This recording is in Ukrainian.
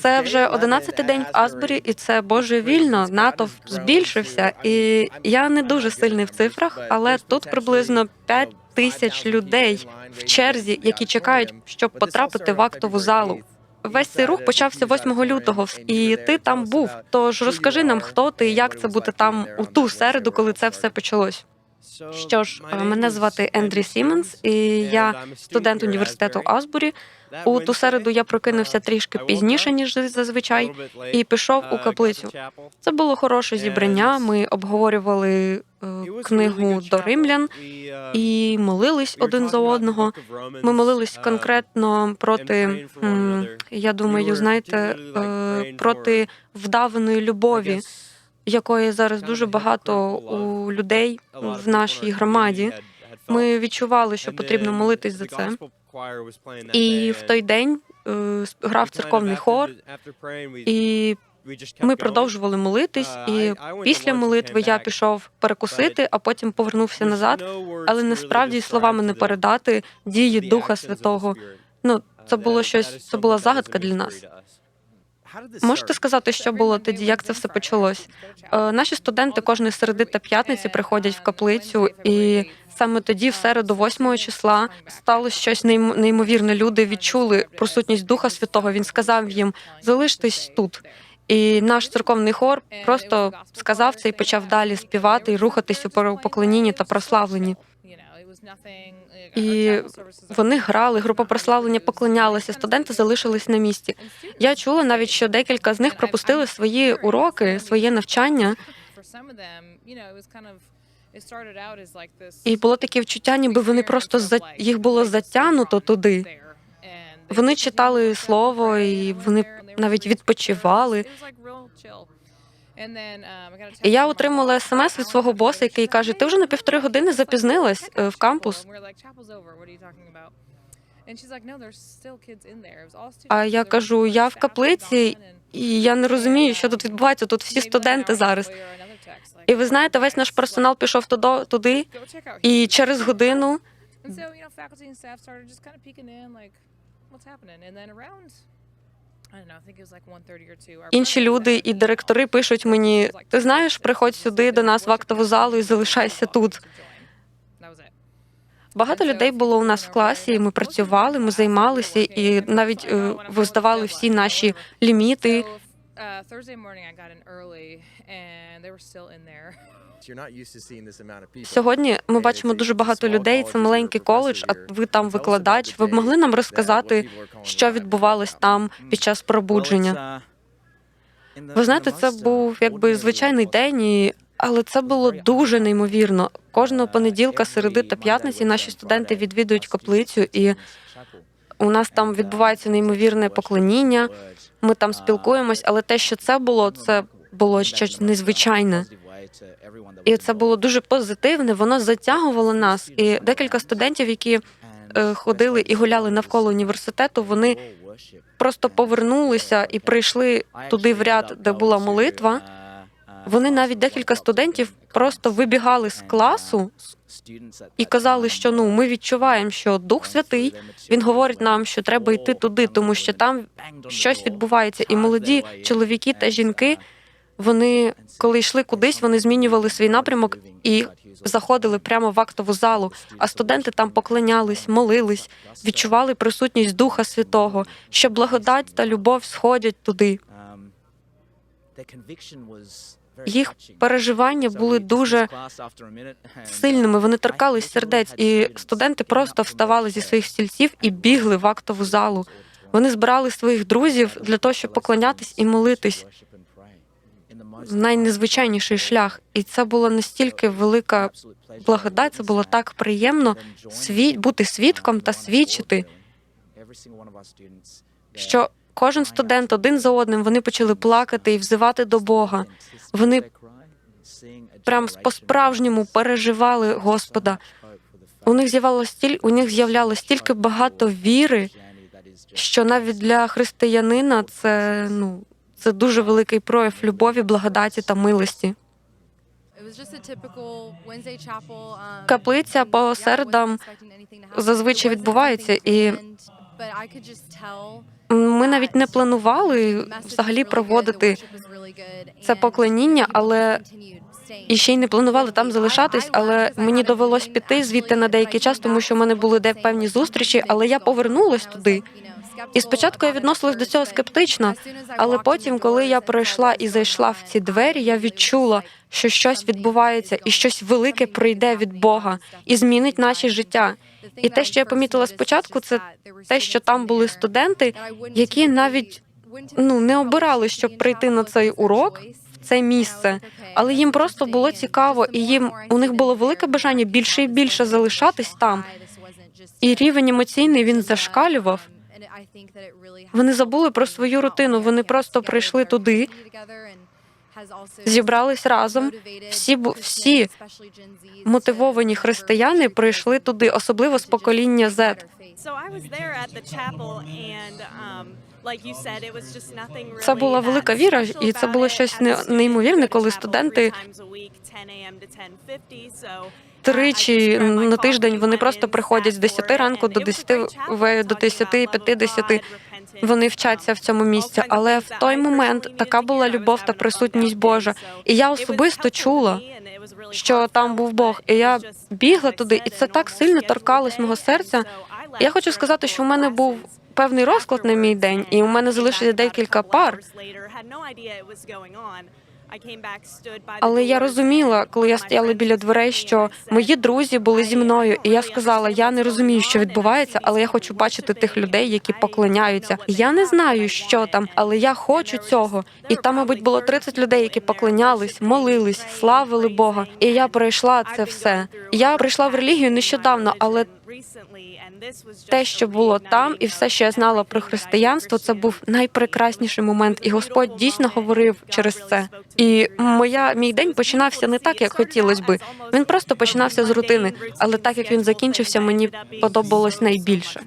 Це вже одинадцятий день в Асбурі, і це божевільно. Натовп збільшився. І я не дуже сильний в цифрах, але тут приблизно 5 тисяч людей в черзі, які чекають, щоб потрапити в актову залу. Весь цей рух почався 8 лютого, і ти там був. Тож розкажи нам, хто ти як це бути там у ту середу, коли це все почалось. Що ж, е, мене звати Ендрі Сіменс, і я студент університету Асбурі. У ту середу я прокинувся трішки пізніше ніж зазвичай, і пішов у каплицю. Це було хороше зібрання. Ми обговорювали е, книгу до римлян і молились один за одного. Ми молились конкретно проти, я думаю, знаєте, е, проти вдаваної любові, якої зараз дуже багато у людей в нашій громаді. Ми відчували, що потрібно молитись за це. І в той день е, грав церковний хор, і ми продовжували молитись. І після молитви я пішов перекусити, а потім повернувся назад. Але насправді словами не передати дії Духа Святого. Ну, це було щось, це була загадка для нас. Можете сказати, що було тоді, як це все почалось? Е, Наші студенти кожної середи та п'ятниці приходять в каплицю, і саме тоді, в середу, 8 числа, сталося щось нейм- неймовірне. Люди відчули присутність Духа Святого. Він сказав їм: залиштесь тут. І наш церковний хор просто сказав це і почав далі співати і рухатись у поклонінні та прославленні. І вони грали, група прославлення поклонялася, студенти залишились на місці. Я чула навіть, що декілька з них пропустили свої уроки, своє навчання, і було таке відчуття, ніби вони просто за їх було затягнуто туди. Вони читали слово, і вони навіть відпочивали. І я отримала смс від свого боса, який каже: Ти вже на півтори години запізнилась е, в кампус. А я кажу, я в каплиці, І я не розумію, що тут відбувається. Тут всі студенти зараз. І ви знаєте, весь наш персонал пішов туди, і через годину інші люди і директори пишуть мені: ти знаєш, приходь сюди до нас в актову залу і залишайся тут. Багато людей було у нас в класі. і Ми працювали, ми займалися, і навіть е, виздавали всі наші ліміти. Сьогодні ми бачимо дуже багато людей. Це маленький коледж. А ви там викладач. Ви б могли нам розказати, що відбувалось там під час пробудження? Ви знаєте, це був якби звичайний день, і... але це було дуже неймовірно. Кожного понеділка, середи та п'ятниці наші студенти відвідують каплицю, і у нас там відбувається неймовірне поклоніння. Ми там спілкуємось, але те, що це було, це було щось незвичайне. І це було дуже позитивне. Воно затягувало нас. І декілька студентів, які е, ходили і гуляли навколо університету, вони просто повернулися і прийшли туди в ряд, де була молитва. Вони навіть декілька студентів просто вибігали з класу і казали, що ну ми відчуваємо, що Дух Святий він говорить нам, що треба йти туди, тому що там щось відбувається. І молоді чоловіки та жінки. Вони, коли йшли кудись, вони змінювали свій напрямок і заходили прямо в актову залу. А студенти там поклонялись, молились, відчували присутність Духа Святого, що благодать та любов сходять туди. Їх переживання були дуже Сильними вони торкались сердець, і студенти просто вставали зі своїх стільців і бігли в актову залу. Вони збирали своїх друзів для того, щоб поклонятись і молитись найнезвичайніший шлях. І це була настільки велика благодать, це було так приємно сві... бути свідком та свідчити, що кожен студент один за одним вони почали плакати і взивати до Бога. Вони прям по-справжньому переживали Господа. У них стіль... у них з'являлось стільки багато віри, що навіть для християнина це ну це дуже великий прояв любові, благодаті та милості. Каплиця по середам зазвичай відбувається, і Ми навіть не планували взагалі проводити це поклоніння, але і ще й не планували там залишатись, але мені довелось піти звідти на деякий час, тому що в мене були де певні зустрічі, але я повернулась туди. І спочатку я відносилась до цього скептично, але потім, коли я пройшла і зайшла в ці двері, я відчула, що щось відбувається, і щось велике прийде від Бога і змінить наші життя. І те, що я помітила спочатку, це те, що там були студенти, які навіть ну не обирали, щоб прийти на цей урок в це місце, але їм просто було цікаво, і їм у них було велике бажання більше і більше залишатись там. І рівень емоційний він зашкалював. Вони забули про свою рутину. Вони просто прийшли туди, зібрались разом. Всі бу- всі мотивовані християни прийшли туди, особливо з покоління Z. Це була велика віра, і це було щось не- неймовірне, коли студенти Тричі на тиждень вони просто приходять з 10 ранку до 10 в- до 10, 50. Вони вчаться в цьому місці, але в той момент така була любов та присутність Божа. І я особисто чула, що там був Бог, і я бігла туди, і це так сильно торкалось мого серця. Я хочу сказати, що в мене був певний розклад на мій день, і у мене залишилось декілька пар. Але я розуміла, коли я стояла біля дверей, що мої друзі були зі мною, і я сказала: я не розумію, що відбувається, але я хочу бачити тих людей, які поклоняються. Я не знаю, що там, але я хочу цього. І там, мабуть, було 30 людей, які поклонялись, молились, славили Бога. І я пройшла це все. Я прийшла в релігію нещодавно, але те, що було там, і все, що я знала про християнство, це був найпрекрасніший момент, і Господь дійсно говорив через це. І моя мій день починався не так, як хотілося би. Він просто починався з рутини, але так як він закінчився, мені подобалось найбільше.